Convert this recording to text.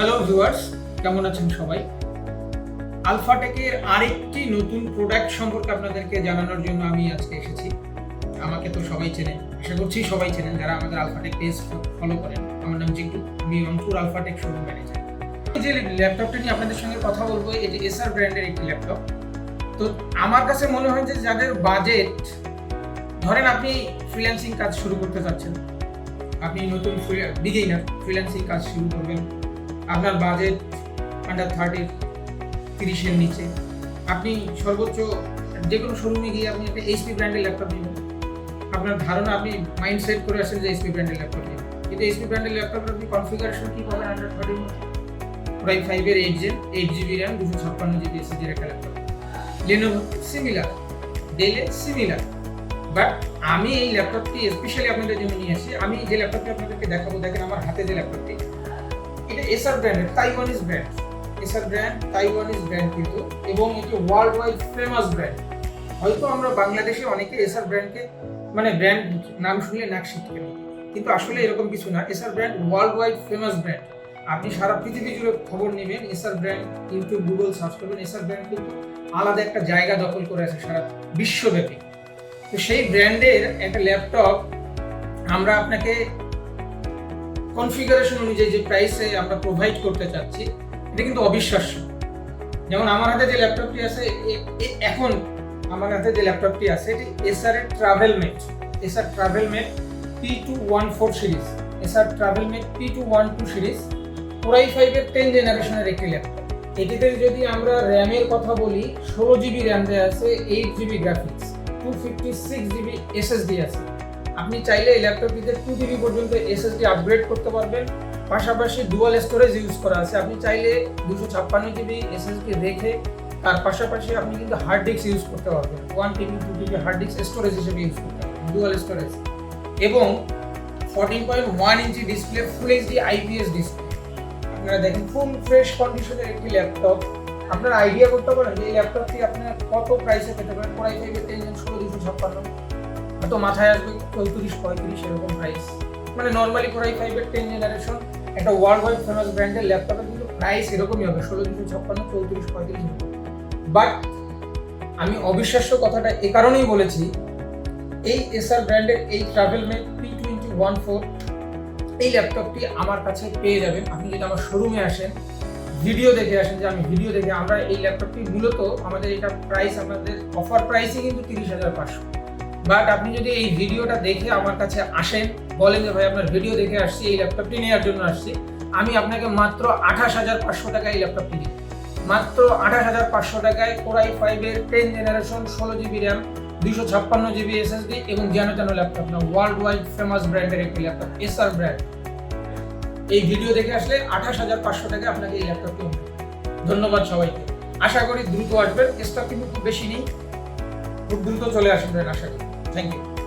Hello viewers কেমন আছেন সবাই? আলফাটেকের আরেকটি নতুন প্রোডাক্ট সম্পর্কে আপনাদেরকে জানানোর জন্য আমি আজকে এসেছি। আমাকে তো সবাই চেনেন আশা করছি সবাই চেনেন যারা আমাদের আলফাটেক পেজ ফলো করেন। আমার নাম জিন্টু আমি রংপুর আলফাটেক শোরুম ম্যানেজার যে ল্যাপটপটা নিয়ে আপনাদের সঙ্গে কথা বলব, এটি এসআর ব্র্যান্ডের একটি ল্যাপটপ তো আমার কাছে মনে হয় যে যাদের বাজেট ধরেন আপনি ফ্রিল্যান্সিং কাজ শুরু করতে চাচ্ছেন আপনি নতুন বিগেইনার ফ্রিল্যান্সিং কাজ শুরু করবেন। আপনার বাজেট আন্ডার থার্টি তিরিশের নিচে। আপনি সর্বোচ্চ যে কোনো শোরুমে গিয়ে আপনি একটা এইচপি ব্র্যান্ডের ল্যাপটপ নেবেন। আপনার ধারণা, আপনি মাইন্ড সেট করে আসেন যে এইচপি ব্র্যান্ডের ল্যাপটপ নেবেন। কিন্তু এইচপি ব্র্যান্ডের ল্যাপটপের আপনি কনফিগারেশন কী পাবেন আন্ডার থার্টির মধ্যে? প্রায় ফাইভের eight gen eight GB RAM দুশো ছাপ্পান্ন জিবি এসএসডির একটা ল্যাপটপ লেনোভো সিমিলার ডেলে সিমিলার বাট আমি এই ল্যাপটপটি স্পেশালি আপনাদের জন্য নিয়ে আসি আমি যে ল্যাপটপটি আপনাদেরকে দেখাবো, দেখেন আমার হাতে যে ল্যাপটপটি এটা এসআর ব্র্যান্ডের Taiwanese brand Acer brand Taiwanese brand কিন্তু, এবং এটি ওয়ার্ল্ড ওয়াইড ফেমাস ব্র্যান্ড হয়তো আমরা বাংলাদেশে অনেকে এসআর ব্র্যান্ডকে মানে ব্র্যান্ড নাম শুনলে নাক শিখতে কিন্তু আসলে এরকম কিছু না, Acer brand world wide famous brand আপনি সারা পৃথিবী জুড়ে খবর নেবেন Acer brand YouTube Google search করবেন এসআর ব্র্যান্ড কিন্তু আলাদা একটা জায়গা দখল করে আছে সারা বিশ্বব্যাপী। তো সেই ব্র্যান্ডের একটা ল্যাপটপ আমরা আপনাকে কনফিগারেশন অনুযায়ী যে প্রাইসে আমরা প্রোভাইড করতে চাচ্ছি, এটা কিন্তু অবিশ্বাস্য। যেমন আমার হাতে যে ল্যাপটপটি আছে এখন আমার হাতে যে ল্যাপটপটি আছে, এটি এসআর এর travel mate Acer travel mate P two one four series Acer travel mate P two one two series core i ফাইভের টেন জেনারেশনের একটি ল্যাপটপ। এটিতে যদি আমরা র্যামের কথা বলি, ষোলো জিবি র্যাম দেওয়া আছে eight GB graphics two fifty six GB SSD আছে। আপনি চাইলে এই ল্যাপটপটিতে টু জিবি পর্যন্ত এসএসডি আপগ্রেড করতে পারবেন। পাশাপাশি ডুয়াল স্টোরেজ ইউজ করা আছে। আপনি চাইলে দুশো ছাপ্পান্ন জিবি এসএসডি রেখে তার পাশাপাশি আপনি কিন্তু হার্ড ডিস্ক ইউজ করতে পারবেন। One TB two TB hard disk storage হিসেবে ইউজ করতে পারবেন ডুয়াল স্টোরেজ এবং fourteen point one inch display full HD IPS display আপনারা দেখেন ফুল ফ্রেশ কন্ডিশনের একটি ল্যাপটপ আপনারা আইডিয়া করতে পারেন যে এই ল্যাপটপটি আপনার কত প্রাইসে পেতে পারেন? কোরাই ফাইভের টেন ষোলো, দুশো ছাপ্পান্ন। হয়তো মাথায় আসবে চৌত্রিশ, পঁয়ত্রিশ এরকম প্রাইস মানে নর্মালি কোরাই ফাইভের টেন জেনারেশন একটা ওয়ার্ল্ড ওয়াইড ফেমাস ব্র্যান্ডের ল্যাপটপের কিন্তু প্রাইস এরকমই হবে, ষোলো দুশো ছাপ্পান্ন, চৌত্রিশ, পঁয়ত্রিশ বাট আমি অবিশ্বাস্য কথাটা এ কারণেই বলেছি, এই এসআর ব্র্যান্ডের এই travel mate P twenty one four এই ল্যাপটপটি আমার কাছে পেয়ে যাবেন। আপনি যদি আমার শোরুমে আসেন ভিডিও দেখে আসেন যে আমি ভিডিও দেখে, আমরা এই ল্যাপটপটি মূলত আমাদের এটা প্রাইস আমাদের অফার প্রাইসই কিন্তু তিরিশ হাজার পাঁচশো। বাট আপনি যদি এই ভিডিওটা দেখে আমার কাছে আসেন, বলেন যে, ভাই, আপনার ভিডিও দেখে আসছি, এই ল্যাপটপটি নেওয়ার জন্য আসছি। আমি আপনাকে মাত্র আঠাশ হাজার পাঁচশো টাকায় এই ল্যাপটপটি দিই। মাত্র আঠাশ হাজার পাঁচশো টাকায় কোরাই ফাইভের টেন জেনারেশন ষোলো জিবি র্যাম দুইশো ছাপ্পান্ন জিবি এসএসডি এবং যেন তেন ল্যাপটপ না ওয়ার্ল্ড ওয়াইড ফেমাস ব্র্যান্ডের একটি ল্যাপটপ এসআর ব্র্যান্ড এই ভিডিও দেখে আসলে আঠাশ হাজার পাঁচশো টাকায় আপনাকে এই ল্যাপটপটি ধন্যবাদ সবাইকে। আশা করি দ্রুত আসবেন স্টক কিন্তু খুব বেশি নেই। খুব দ্রুত চলে আসবেন, আশা করি। Thank you.